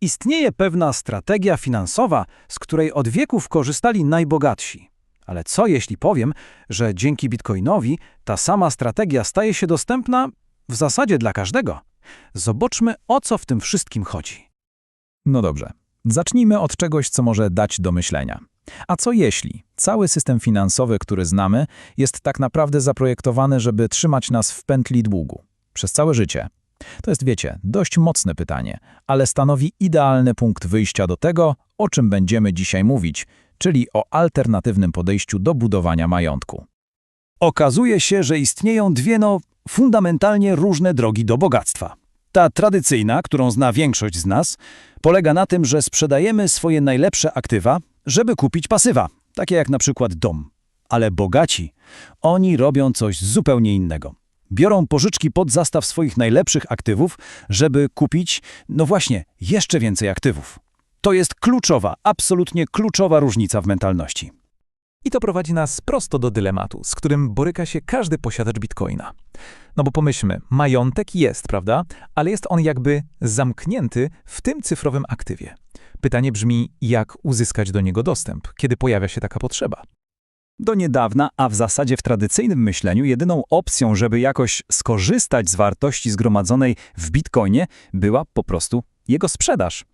Istnieje pewna strategia finansowa, z której od wieków korzystali najbogatsi. Ale co jeśli powiem, że dzięki bitcoinowi ta sama strategia staje się dostępna w zasadzie dla każdego? Zobaczmy, o co w tym wszystkim chodzi. No dobrze. Zacznijmy od czegoś, co może dać do myślenia. A co jeśli cały system finansowy, który znamy, jest tak naprawdę zaprojektowany, żeby trzymać nas w pętli długu przez całe życie? To jest, wiecie, dość mocne pytanie, ale stanowi idealny punkt wyjścia do tego, o czym będziemy dzisiaj mówić, czyli o alternatywnym podejściu do budowania majątku. Okazuje się, że istnieją dwie, no, fundamentalnie różne drogi do bogactwa. Ta tradycyjna, którą zna większość z nas, polega na tym, że sprzedajemy swoje najlepsze aktywa, żeby kupić pasywa, takie jak na przykład dom. Ale bogaci, oni robią coś zupełnie innego. Biorą pożyczki pod zastaw swoich najlepszych aktywów, żeby kupić, no właśnie, jeszcze więcej aktywów. To jest kluczowa, absolutnie kluczowa różnica w mentalności. I to prowadzi nas prosto do dylematu, z którym boryka się każdy posiadacz bitcoina. No bo pomyślmy, majątek jest, prawda? Ale jest on jakby zamknięty w tym cyfrowym aktywie. Pytanie brzmi, jak uzyskać do niego dostęp, kiedy pojawia się taka potrzeba? Do niedawna, a w zasadzie w tradycyjnym myśleniu, jedyną opcją, żeby jakoś skorzystać z wartości zgromadzonej w bitcoinie, była po prostu jego sprzedaż.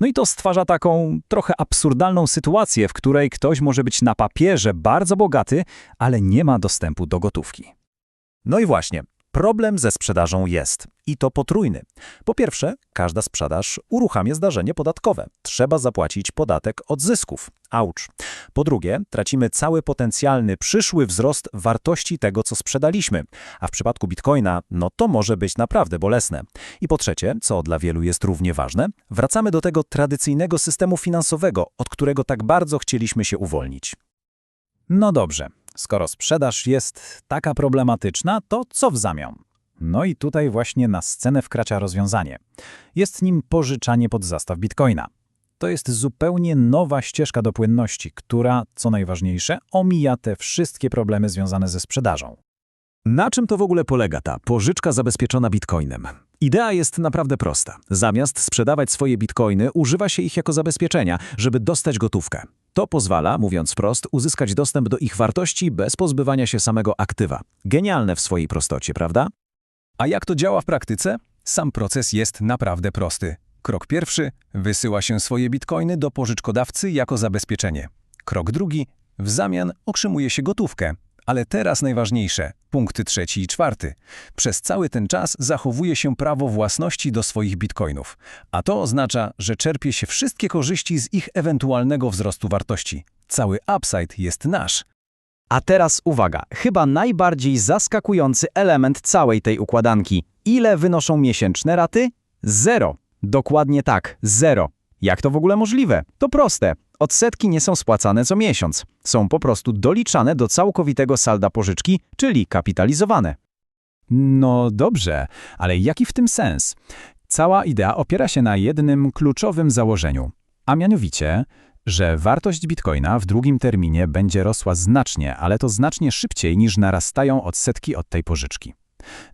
No i to stwarza taką trochę absurdalną sytuację, w której ktoś może być na papierze bardzo bogaty, ale nie ma dostępu do gotówki. No i właśnie, problem ze sprzedażą jest. I to potrójny. Po pierwsze, każda sprzedaż uruchamia zdarzenie podatkowe. Trzeba zapłacić podatek od zysków. Aucz. Po drugie, tracimy cały potencjalny przyszły wzrost wartości tego, co sprzedaliśmy. A w przypadku bitcoina, no to może być naprawdę bolesne. I po trzecie, co dla wielu jest równie ważne, wracamy do tego tradycyjnego systemu finansowego, od którego tak bardzo chcieliśmy się uwolnić. No dobrze, skoro sprzedaż jest taka problematyczna, to co w zamian? No i tutaj właśnie na scenę wkracza rozwiązanie. Jest nim pożyczanie pod zastaw bitcoina. To jest zupełnie nowa ścieżka do płynności, która, co najważniejsze, omija te wszystkie problemy związane ze sprzedażą. Na czym to w ogóle polega ta pożyczka zabezpieczona bitcoinem? Idea jest naprawdę prosta. Zamiast sprzedawać swoje bitcoiny, używa się ich jako zabezpieczenia, żeby dostać gotówkę. To pozwala, mówiąc wprost, uzyskać dostęp do ich wartości bez pozbywania się samego aktywa. Genialne w swojej prostocie, prawda? A jak to działa w praktyce? Sam proces jest naprawdę prosty. Krok pierwszy – wysyła się swoje bitcoiny do pożyczkodawcy jako zabezpieczenie. Krok drugi – w zamian otrzymuje się gotówkę. Ale teraz najważniejsze, punkty trzeci i czwarty. Przez cały ten czas zachowuje się prawo własności do swoich bitcoinów, a to oznacza, że czerpie się wszystkie korzyści z ich ewentualnego wzrostu wartości. Cały upside jest nasz. A teraz uwaga, chyba najbardziej zaskakujący element całej tej układanki. Ile wynoszą miesięczne raty? Zero. Dokładnie tak, zero. Jak to w ogóle możliwe? To proste. Odsetki nie są spłacane co miesiąc. Są po prostu doliczane do całkowitego salda pożyczki, czyli kapitalizowane. No dobrze, ale jaki w tym sens? Cała idea opiera się na jednym kluczowym założeniu, a mianowicie, że wartość bitcoina w długim terminie będzie rosła znacznie, ale to znacznie szybciej niż narastają odsetki od tej pożyczki.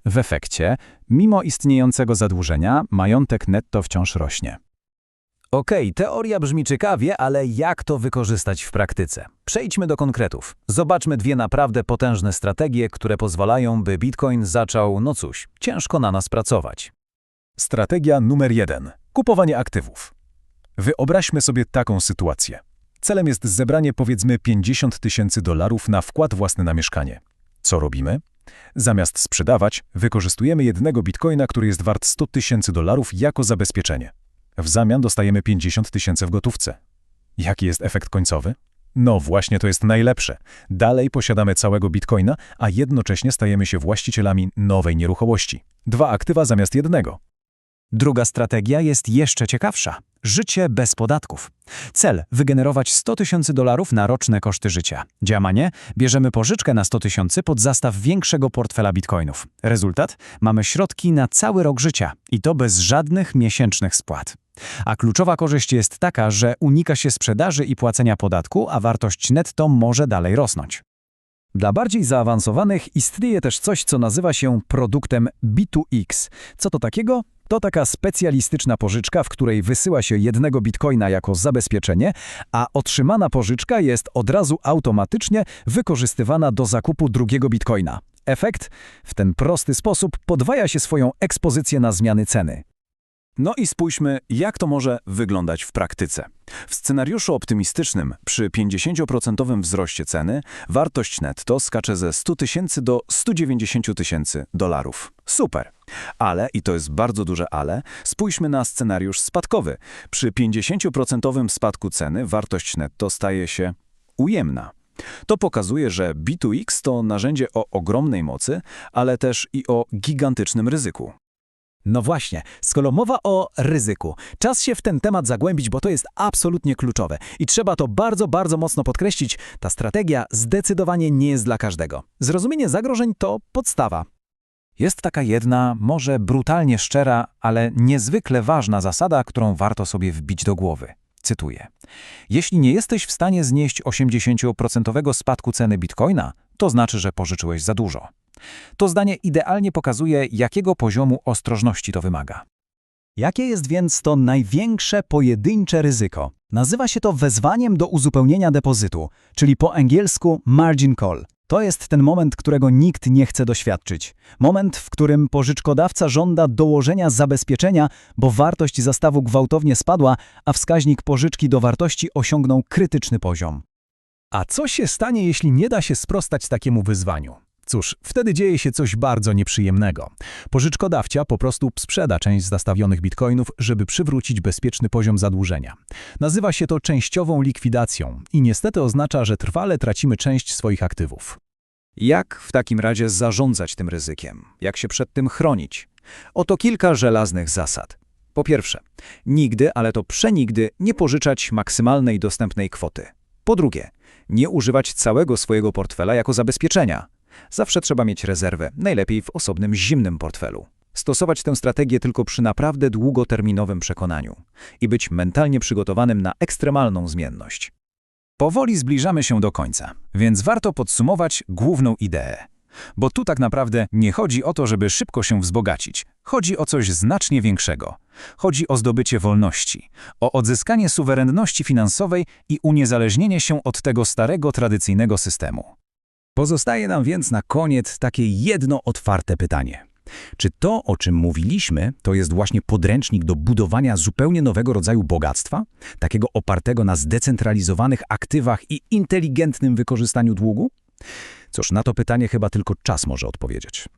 W efekcie, mimo istniejącego zadłużenia, majątek netto wciąż rośnie. Okej, teoria brzmi ciekawie, ale jak to wykorzystać w praktyce? Przejdźmy do konkretów. Zobaczmy dwie naprawdę potężne strategie, które pozwalają, by Bitcoin zaczął, no cóż, ciężko na nas pracować. Strategia numer jeden – kupowanie aktywów. Wyobraźmy sobie taką sytuację. Celem jest zebranie powiedzmy 50 tysięcy dolarów na wkład własny na mieszkanie. Co robimy? Zamiast sprzedawać, wykorzystujemy jednego bitcoina, który jest wart 100 tysięcy dolarów jako zabezpieczenie. W zamian dostajemy 50 tysięcy w gotówce. Jaki jest efekt końcowy? No właśnie to jest najlepsze. Dalej posiadamy całego bitcoina, a jednocześnie stajemy się właścicielami nowej nieruchomości. Dwa aktywa zamiast jednego. Druga strategia jest jeszcze ciekawsza. Życie bez podatków. Cel – wygenerować 100 tysięcy dolarów na roczne koszty życia. Działanie – bierzemy pożyczkę na 100 tysięcy pod zastaw większego portfela bitcoinów. Rezultat – mamy środki na cały rok życia i to bez żadnych miesięcznych spłat. A kluczowa korzyść jest taka, że unika się sprzedaży i płacenia podatku, a wartość netto może dalej rosnąć. Dla bardziej zaawansowanych istnieje też coś, co nazywa się produktem B2X. Co to takiego? To taka specjalistyczna pożyczka, w której wysyła się jednego bitcoina jako zabezpieczenie, a otrzymana pożyczka jest od razu automatycznie wykorzystywana do zakupu drugiego bitcoina. Efekt? W ten prosty sposób podwaja się swoją ekspozycję na zmiany ceny. No i spójrzmy, jak to może wyglądać w praktyce. W scenariuszu optymistycznym przy 50% wzroście ceny wartość netto skacze ze 100 tysięcy do 190 tysięcy dolarów. Super. Ale, i to jest bardzo duże ale, spójrzmy na scenariusz spadkowy. Przy 50% spadku ceny wartość netto staje się ujemna. To pokazuje, że B2X to narzędzie o ogromnej mocy, ale też i o gigantycznym ryzyku. No właśnie, skoro mowa o ryzyku, czas się w ten temat zagłębić, bo to jest absolutnie kluczowe. I trzeba to bardzo, bardzo mocno podkreślić, ta strategia zdecydowanie nie jest dla każdego. Zrozumienie zagrożeń to podstawa. Jest taka jedna, może brutalnie szczera, ale niezwykle ważna zasada, którą warto sobie wbić do głowy. Cytuję. Jeśli nie jesteś w stanie znieść 80% spadku ceny bitcoina, to znaczy, że pożyczyłeś za dużo. To zdanie idealnie pokazuje, jakiego poziomu ostrożności to wymaga. Jakie jest więc to największe pojedyncze ryzyko? Nazywa się to wezwaniem do uzupełnienia depozytu, czyli po angielsku margin call. To jest ten moment, którego nikt nie chce doświadczyć. Moment, w którym pożyczkodawca żąda dołożenia zabezpieczenia, bo wartość zastawu gwałtownie spadła, a wskaźnik pożyczki do wartości osiągnął krytyczny poziom. A co się stanie, jeśli nie da się sprostać takiemu wyzwaniu? Cóż, wtedy dzieje się coś bardzo nieprzyjemnego. Pożyczkodawca po prostu sprzeda część zastawionych bitcoinów, żeby przywrócić bezpieczny poziom zadłużenia. Nazywa się to częściową likwidacją i niestety oznacza, że trwale tracimy część swoich aktywów. Jak w takim razie zarządzać tym ryzykiem? Jak się przed tym chronić? Oto kilka żelaznych zasad. Po pierwsze, nigdy, ale to przenigdy nie pożyczać maksymalnej dostępnej kwoty. Po drugie, nie używać całego swojego portfela jako zabezpieczenia. Zawsze trzeba mieć rezerwę, najlepiej w osobnym zimnym portfelu. Stosować tę strategię tylko przy naprawdę długoterminowym przekonaniu i być mentalnie przygotowanym na ekstremalną zmienność. Powoli zbliżamy się do końca, więc warto podsumować główną ideę. Bo tu tak naprawdę nie chodzi o to, żeby szybko się wzbogacić. Chodzi o coś znacznie większego. Chodzi o zdobycie wolności, o odzyskanie suwerenności finansowej i uniezależnienie się od tego starego, tradycyjnego systemu. Pozostaje nam więc na koniec takie jedno otwarte pytanie. Czy to, o czym mówiliśmy, to jest właśnie podręcznik do budowania zupełnie nowego rodzaju bogactwa, takiego opartego na zdecentralizowanych aktywach i inteligentnym wykorzystaniu długu? Cóż, na to pytanie chyba tylko czas może odpowiedzieć.